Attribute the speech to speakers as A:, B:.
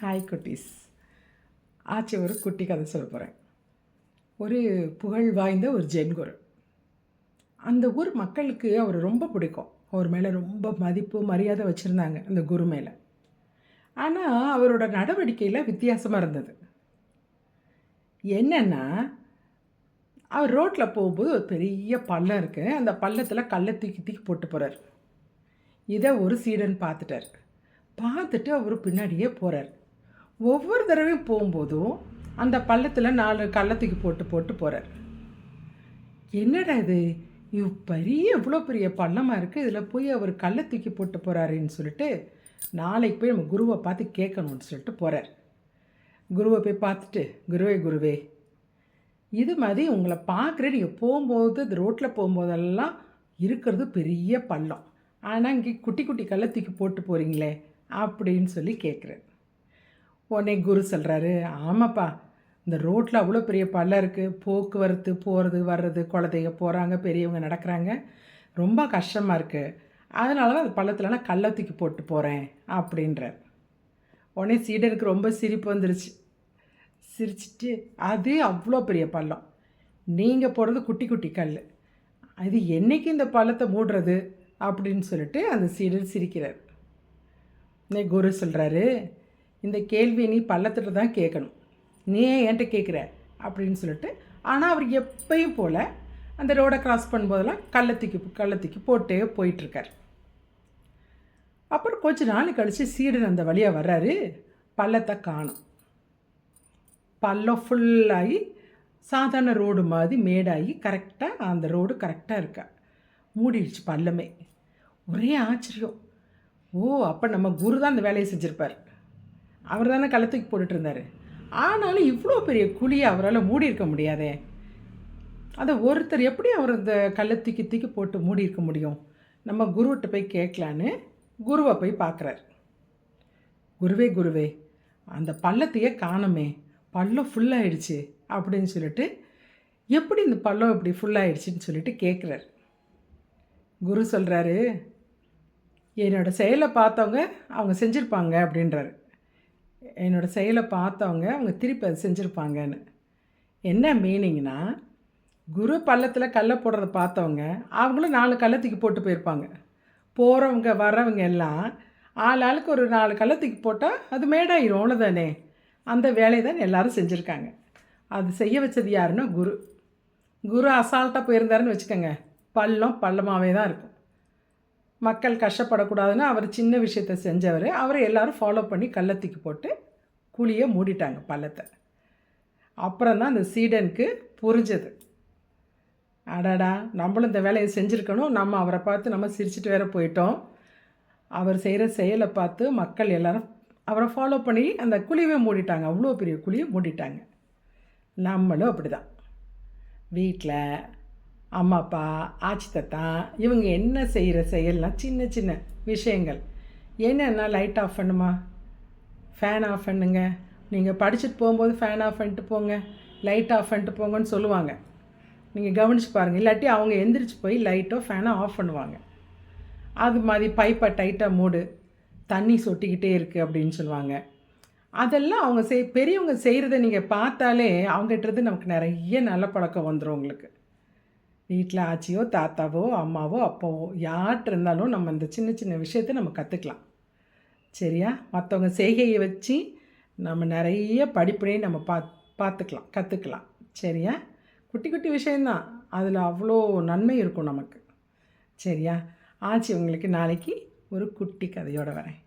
A: Hi குட்டீஸ். ஆச்சு ஒரு குட்டி கதை சொல்ல போகிறேன் ஒரு புகழ் வாய்ந்த ஒரு ஜென் குரு. அந்த ஊர் மக்களுக்கு அவர் ரொம்ப பிடிக்கும். அவர் மேலே ரொம்ப மதிப்பு மரியாதை வச்சுருந்தாங்க அந்த குரு மேலே. ஆனால் அவரோட நடவடிக்கையில் வித்தியாசமாக இருந்தது. என்னென்னா அவர் ரோட்டில் போகும்போது ஒரு பெரிய பள்ளம் இருக்குது அந்த பள்ளத்தில் கல்லை தூக்கி தூக்கி போட்டு போகிறார் இதை ஒரு சீடன் பார்த்துட்டார். பார்த்துட்டு அவர் பின்னாடியே போகிறார் ஒவ்வொரு தடவையும் போகும்போதும் அந்த பள்ளத்தில் நாலு கள்ளத்துக்கு தூக்கி போட்டு போட்டு போகிறார் என்னடா இது? இவ் பெரிய இவ்வளோ பெரிய பள்ளமாக இருக்குது இதில் போய் அவர் கல்லை தூக்கி போட்டு போகிறாருன்னு சொல்லிட்டு நாளைக்கு போய் நம்ம குருவை பார்த்து கேட்கணும்னு சொல்லிட்டு போகிறார் குருவை போய் பார்த்துட்டு குருவே குருவே இது மாதிரி உங்களை பார்க்குற நீங்கள் போகும்போது இந்த ரோட்டில் போகும்போதெல்லாம் இருக்கிறது பெரிய பள்ளம். ஆனால் இங்கே குட்டி குட்டி கல்லை தூக்கி போட்டு போகிறீங்களே அப்படின்னு சொல்லி கேட்குறேன் உடனே குரு சொல்கிறாரு ஆமாப்பா இந்த ரோட்டில் அவ்வளோ பெரிய பள்ளம் இருக்குது போக்குவரத்து போகிறது வர்றது குழந்தைங்க போகிறாங்க பெரியவங்க நடக்கிறாங்க. ரொம்ப கஷ்டமாக இருக்குது அதனால தான் அந்த பள்ளத்தில் நான் கல்லை தூக்கி போட்டு போகிறேன் அப்படின்றார். உடனே சீடருக்கு ரொம்ப சிரிப்பு வந்துருச்சு. சிரிச்சிட்டு அது அவ்வளோ பெரிய பள்ளம். நீங்கள் போடுறது குட்டி குட்டி கல். அது என்றைக்கு இந்த பள்ளத்தை மூடுறது? அப்படின்னு சொல்லிட்டு அந்த சீடர் சிரிக்கிறார். குரு சொல்கிறாரு இந்த கேள்வி நீ பள்ளத்திட்ட தான் கேட்கணும். நீ ஏன் என்கிட்ட கேட்குற? அப்படின்னு சொல்லிட்டு ஆனால் அவர் எப்பயும் போல் அந்த ரோடை கிராஸ் பண்ணும்போதெல்லாம் கள்ளத்துக்கு கள்ளத்துக்கு போட்டே போயிட்டுருக்கார். அப்புறம் கொஞ்ச நாள் கழித்து சீடன் அந்த வழியாக வர்றாரு பள்ளத்தை காணும். பள்ளம் ஃபுல்லாகி சாதாரண ரோடு மாதிரி மேடாகி கரெக்டாக அந்த ரோடு கரெக்டாக இருக்கா? மூடிடுச்சு பள்ளமே. ஒரே ஆச்சரியம். ஓ அப்போ நம்ம குரு தான் அந்த வேலையை செஞ்சுருப்பார். அவர் தானே கள்ளத்துக்கு போட்டுட்டு இருந்தார். ஆனாலும் இவ்வளோ பெரிய குழியை அவரால் மூடி இருக்க முடியாதே. அதை ஒருத்தர் எப்படி அவர் இந்த கல்லை தூக்கி தூக்கி போட்டு மூடி இருக்க முடியும்? நம்ம குருவிட்ட போய் கேட்கலான்னு குருவை போய் பார்க்குறார். குருவே குருவே அந்த பள்ளத்தையே காணமே. பள்ளம் ஃபுல்லாகிடுச்சு அப்படின்னு சொல்லிட்டு எப்படி இந்த பள்ளம் இப்படி ஃபுல்லாகிடுச்சின்னு சொல்லிட்டு கேட்குறார். குரு சொல்கிறாரு என்னோடய செயலை பார்த்தவங்க அவங்க செஞ்சுருப்பாங்க அப்படின்றாரு. என்னோடய செயலை பார்த்தவங்க அவங்க திருப்பி அதை செஞ்சுருப்பாங்கன்னு. என்ன மீனிங்னா குரு பள்ளத்தில் கல்லை போடுறத பார்த்தவங்க அவங்களும் நாலு கள்ளத்துக்கு போட்டு போயிருப்பாங்க. போகிறவங்க வர்றவங்க எல்லாம் ஆள் ஆளுக்கு ஒரு நாலு கள்ளத்துக்கு போட்டால் அது மேடாயிரும் அவ்வளோதானே அந்த வேலையை தான் எல்லோரும் செஞ்சுருக்காங்க. அது செய்ய வச்சது யாருன்னா குரு. குரு அசால்ட்டாக போயிருந்தாருன்னு வச்சுக்கோங்க. பள்ளம் பள்ளமாகவே தான் இருக்கும். மக்கள் கஷ்டப்படக்கூடாதுன்னு அவர் சின்ன விஷயத்த செஞ்சவர். அவரை எல்லோரும் ஃபாலோ பண்ணி கள்ளத்துக்கு போட்டு குழியை மூடிட்டாங்க பள்ளத்தை. அப்புறம் தான் அந்த சீடனுக்கு புரிஞ்சது. அடாடா நம்மளும் இந்த வேலையை செஞ்சுருக்கணும். நம்ம அவரை பார்த்து நம்ம சிரிச்சிட்டு வேற போயிட்டோம். அவர் செய்கிற செயலை பார்த்து மக்கள் எல்லாரும் அவரை ஃபாலோ பண்ணி அந்த குழியவே மூடிட்டாங்க. அவ்வளோ பெரிய குழியை மூடிட்டாங்க. நம்மளும் அப்படி தான் வீட்டில் அம்மா அப்பா ஆச்சி தத்தா இவங்க என்ன செய்கிற செயல்லாம் சின்ன சின்ன விஷயங்கள். என்னென்னா லைட் ஆஃப் பண்ணுமா? ஃபேன் ஆஃப் பண்ணுங்க. நீங்கள் படிச்சுட்டு போகும்போது ஃபேன் ஆஃப் பண்ணிட்டு போங்க. லைட் ஆஃப் பண்ணிட்டு போங்கன்னு சொல்லுவாங்க. நீங்கள் கவனிச்சு பாருங்கள் இல்லாட்டி அவங்க எந்திரிச்சு போய் லைட்டோ ஃபேனோ ஆஃப் பண்ணுவாங்க. அது மாதிரி பைப்பை டைட்டாக மூடு. தண்ணி சொட்டிக்கிட்டே இருக்குது அப்படின்னு சொல்லுவாங்க. அதெல்லாம் அவங்க செய் பெரியவங்க செய்கிறத நீங்கள் பார்த்தாலே அவங்ககிட்டருந்து நமக்கு நிறைய நல்ல பழக்கம் வந்துடும் உங்களுக்கு. வீட்டில் ஆச்சியோ தாத்தாவோ அம்மாவோ அப்பாவோ யார்கிட்ட இருந்தாலும் நம்ம இந்த சின்ன சின்ன விஷயத்தை நம்ம கற்றுக்கலாம் சரியா? மற்றவங்க செய்கையை வச்சு நம்ம நிறைய படிப்படியே நம்ம பா பார்த்துக்கலாம் கற்றுக்கலாம் சரியா? குட்டி குட்டி விஷயந்தான் அதில் அவ்வளோ நன்மை இருக்கும் நமக்கு. சரியா? ஆச்சி உங்களுக்கு நாளைக்கு ஒரு குட்டி கதையோடு வரேன்.